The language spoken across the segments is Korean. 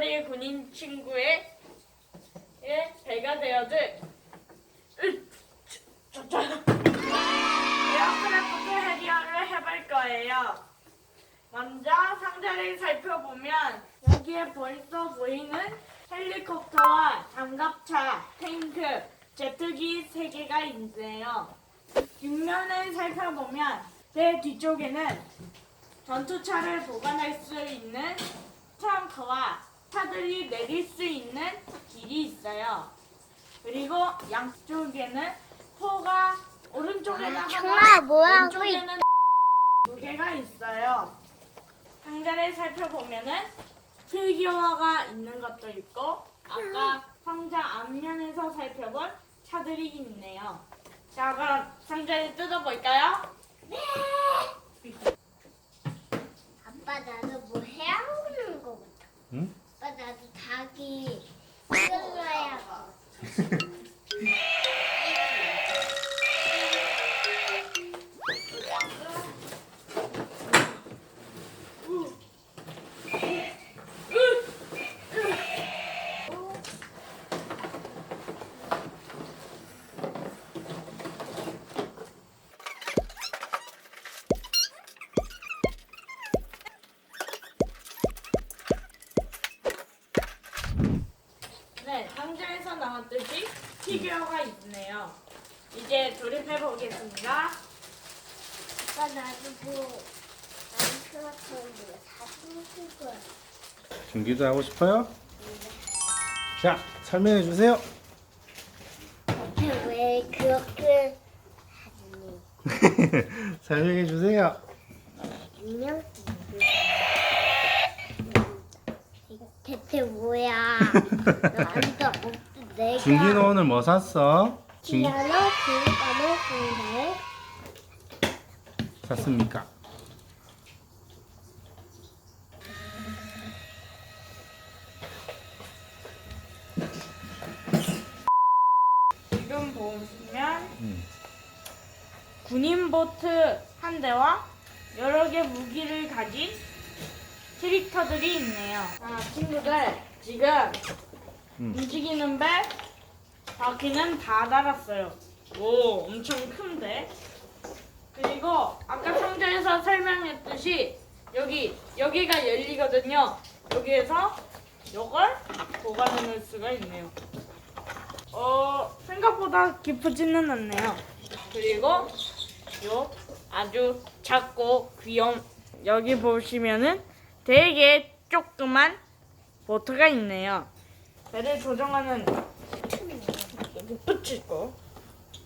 덕거리 군인 친구의 예, 배가 저저 에어크래프트 해리어를 해볼 거예요. 먼저 상자를 살펴보면 여기에 벌써 보이는 헬리콥터와 장갑차, 탱크, 제트기 3개가 있네요. 뒷면을 살펴보면 제 뒤쪽에는 전투차를 보관할 수 있는 트렁크와 차들이 내릴 수 있는 길이 있어요. 그리고 양쪽에는 포가 오른쪽에다가 정말 뭐야, 왼쪽에는 두 개가 있어요. 상자를 살펴보면은 필기어가 있는 것도 있고 아까 상자 앞면에서 살펴본 차들이 있네요. 자 그럼 상자를 뜯어볼까요? 아빠 나도 뭐 해오는 거 같아. 응? 나도 닭이 끌어야 피규어가 있네요. 이제 조립해 보겠습니다. 아빠 나도 뭐 마인크래프트 거야. 준기도 하고 싶어요? 자, 설명해 주세요. 왜 그렇게 사진이 설명해 주세요. 안녕? 대체 뭐야? 없 내가 준기는 오늘 뭐 샀어? 준기 피아노 그거 까먹었는데 샀습니까? 지금 보시면 음. 군인 보트 한 대와 여러 개 무기를 가진 캐릭터들이 있네요. 아, 친구들 지금 음. 움직이는 배 바퀴는 다 달았어요. 오, 엄청 큰데. 그리고 아까 상자에서 설명했듯이 여기 여기가 열리거든요. 여기에서 이걸 보관해 놓을 수가 있네요. 어 생각보다 깊지는 않네요. 그리고 요 아주 작고 귀여운 여기 보시면은 되게 조그만 보트가 있네요. 배를 조정하는 여기 붙이고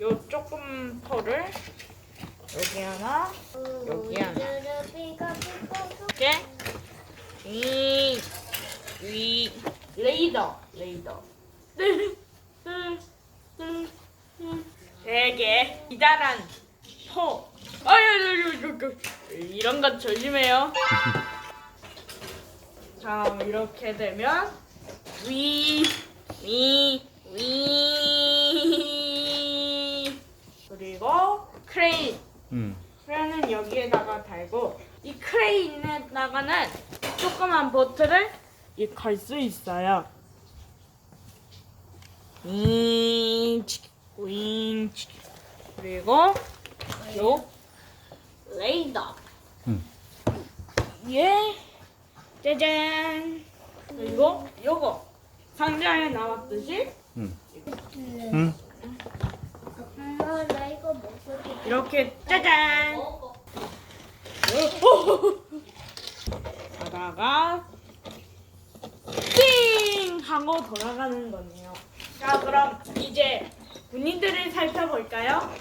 요 조금 포를 여기 하나 여기 하나. 이렇게 이, 이 레이더 레이더. 되게 기다란 포. 아유 이런 건 조심해요. 자 이렇게 되면 위 위 위. 그리고 크레인. 음. 크레인은 여기에다가 달고 이 크레인에다가는 조그만 보트를 걸수 있어요. 윙치 윙치 그리고 요 레이더. 음. 예. 짜잔. 그리고 요거 상자에 나왔듯이 음. 음. 엄마 나 이거 먹어도 돼? 이렇게 짜잔 하다가 띵 하고 돌아가는 거네요. 자 그럼 이제 군인들을 살펴볼까요?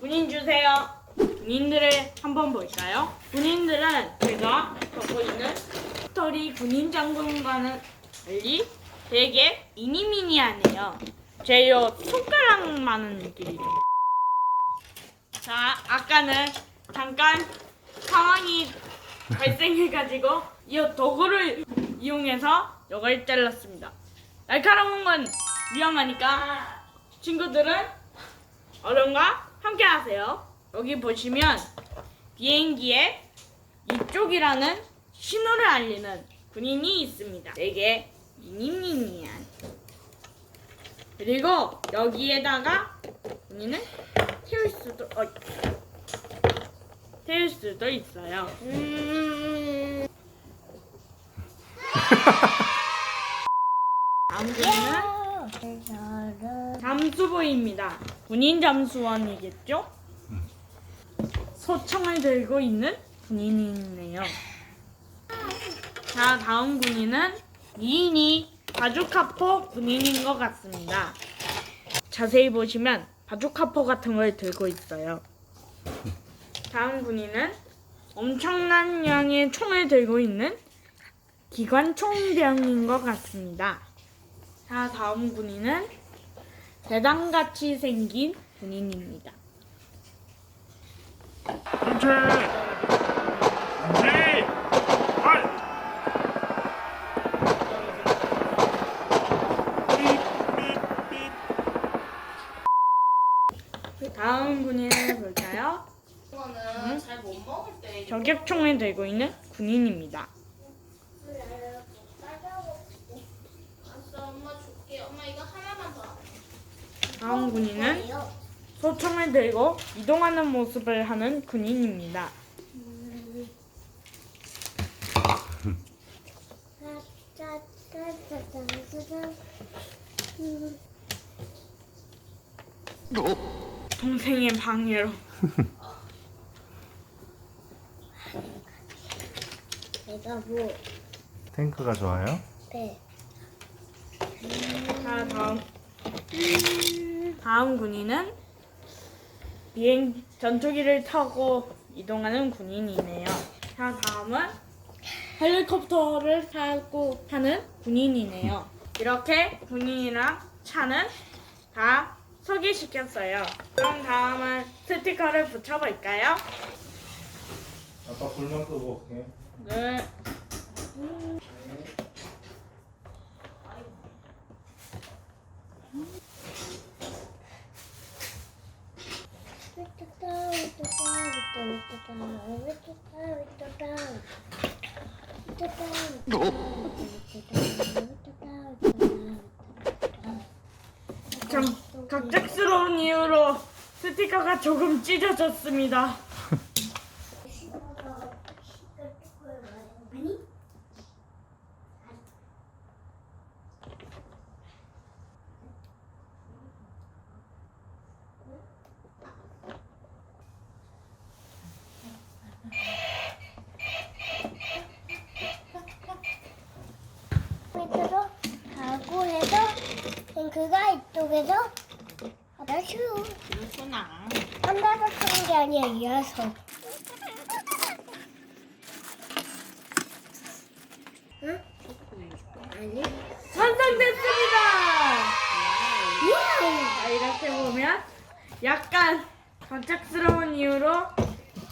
군인 주세요. 군인들을 한번 볼까요? 군인들은 제가 갖고 있는 스토리 군인 장군과는 달리 되게 미니미니하네요. 제 요 손가락만한 길이죠. 자, 아까는 잠깐 상황이 발생해가지고 이 도구를 이용해서 이걸 잘랐습니다. 날카로운 건 위험하니까 친구들은 어른과 함께 하세요. 여기 보시면 비행기에 이쪽이라는 신호를 알리는 군인이 있습니다. 네개 니니니니안. 그리고 여기에다가 군인을 태울 수도 어, 태울 수도 있어요. 음. 야. 잠수부입니다. 군인 잠수원이겠죠? 소총을 들고 있는 군인이네요. 자, 다음 군인은 미니 바주카포 군인인 것 같습니다. 자세히 보시면 바주카포 같은 걸 들고 있어요. 다음 군인은 엄청난 양의 총을 들고 있는 기관총병인 것 같습니다. 자, 다음 군인은 대당같이 생긴 군인입니다. 정체! 저격총을 들고 있는 군인입니다. 다음 군인은 소총을 들고 이동하는 모습을 하는 군인입니다. 동생의 방해로 내가 뭐 탱크가 좋아요? 네. 자 다음 다음 군인은 비행 전투기를 타고 이동하는 군인이네요. 자 다음은 헬리콥터를 타고 타는 군인이네요. 이렇게 군인이랑 차는 다 소개시켰어요. 그럼 다음은 스티커를 붙여볼까요? 아빠 불만 끄고 올게. 네. 참 갑작스러운 이유로 스티커가 조금 찢어졌습니다. 밑으로 가고 해서 탱크가 이쪽에서 아다슈 그렇구나. 한다서 쓰는 게 아니야 이어서 응? 아니 완성됐습니다. 우와 자, 이렇게 보면 약간 갑작스러운 이유로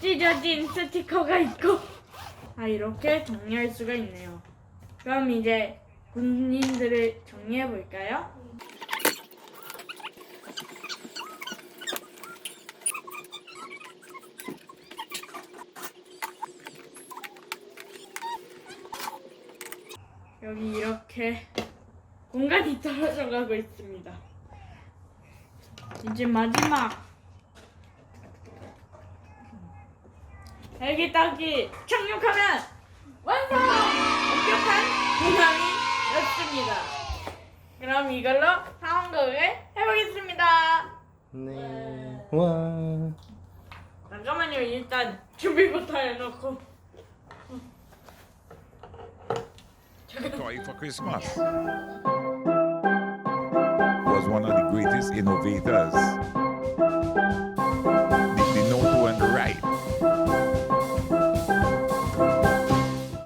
찢어진 스티커가 있고 아 이렇게 정리할 수가 있네요. 그럼 이제 군인들을 정리해 볼까요? 여기 이렇게 공간이 떨어져 가고 있습니다. 이제 마지막 헬기 타기 착륙하면 완성! 완벽한 도망이었습니다. 그럼 이걸로 상황극을 해보겠습니다. 네. 와. 잠깐만요. 일단 준비부터 해놓고. Toy for Christmas. Was one of the greatest innovators